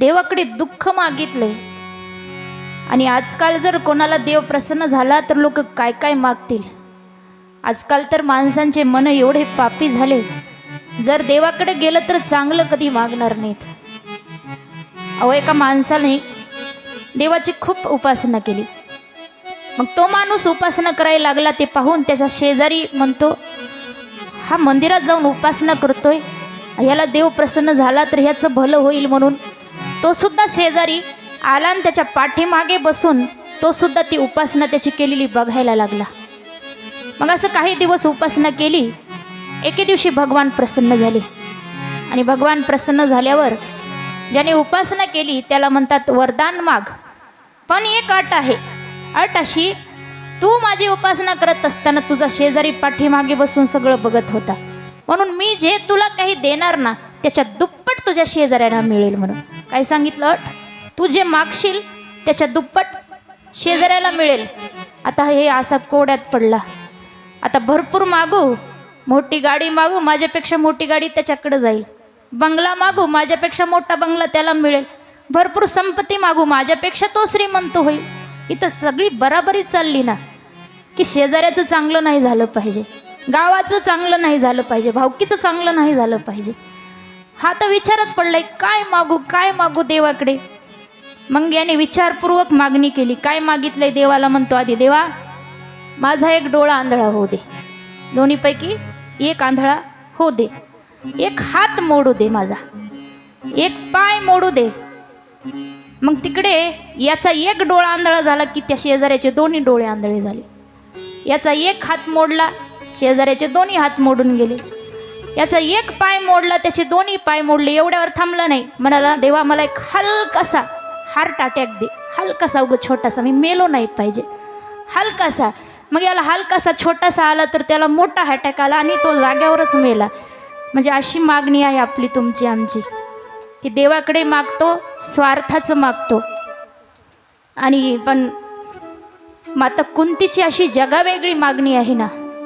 देवाकडे दुःख मागितले. आणि आजकाल जर कोणाला देव प्रसन्न झाला तर लोक काय काय मागतील? आजकाल तर माणसांचे मन एवढे पापी झाले. जर देवाकडे गेलं तर चांगलं कधी मागणार नाहीत. अहो एका माणसाने देवाची खूप उपासना केली. मग तो माणूस उपासना करायला लागला ते पाहून त्याच्या शेजारी म्हणतो हा मंदिरात जाऊन उपासना करतोय? ह्याला देव प्रसन्न झाला तर ह्याचं भलं होईल म्हणून तो सुद्धा शेजारी आला आणि त्याच्या पाठीमागे बसून तो सुद्धा ती उपासना त्याची केलेली बघायला लागला. मग असं काही दिवस उपासना केली एके दिवशी भगवान प्रसन्न झाले. आणि भगवान प्रसन्न झाल्यावर ज्याने उपासना केली त्याला म्हणतात वरदान माग. पण एक अट आहे. अट अशी तू माझी उपासना करत असताना तुझा शेजारी पाठीमागे बसून सगळं बघत होता. म्हणून मी जे तुला काही देणार ना त्याच्या दुप्पट तुझ्या शेजाऱ्यांना मिळेल म्हणून. काय सांगितलं? अट तू जे मागशील त्याच्या दुप्पट शेजाऱ्याला मिळेल. आता हे असा कोड्यात पडला. आता भरपूर मागू. मोठी गाडी मागू माझ्यापेक्षा मोठी गाडी त्याच्याकडे जाईल. बंगला मागू माझ्यापेक्षा मोठा बंगला त्याला मिळेल. भरपूर संपत्ती मागू माझ्यापेक्षा तो श्रीमंत होईल. इथं सगळी बराबरी चालली ना. की शेजाऱ्याचं चांगलं नाही झालं पाहिजे. गावाचं चांगलं नाही झालं पाहिजे. भावकीचं चांगलं नाही झालं पाहिजे. हा तर विचारत पडलाय काय मागू काय मागू देवाकडे? मग याने विचारपूर्वक मागणी केली काय मागितलंय देवाला? म्हणतो आधी देवा माझा एक डोळा आंधळा होऊ दे. दोन्हीपैकी एक आंधळा होऊ दे. एक हात मोडू दे माझा. एक पाय मोडू दे. मग तिकडे याचा एक डोळा आंधळा झाला की त्या शेजाऱ्याचे दोन्ही डोळे आंधळे झाले. याचा एक हात मोडला शेजाऱ्याचे दोन्ही हात मोडून गेले. याचा एक पाय मोडला त्याचे दोन्ही पाय मोडले एवढ्यावर थांबला नाही. म्हणाला देवा मला एक हलकासा हार्ट अटॅक दे. हलकासा उगं छोटासा. मी मेलो नाही पाहिजे. हलकासा. मग याला हलकासा छोटासा आला तर त्याला मोठा अटॅक आला आणि तो जाग्यावरच मेला. म्हणजे अशी मागणी आहे आपली तुमची आमची. की देवाकडे मागतो स्वार्थाचं मागतो. आणि पण माता कुंतीची अशी जगावेगळी मागणी आहे ना.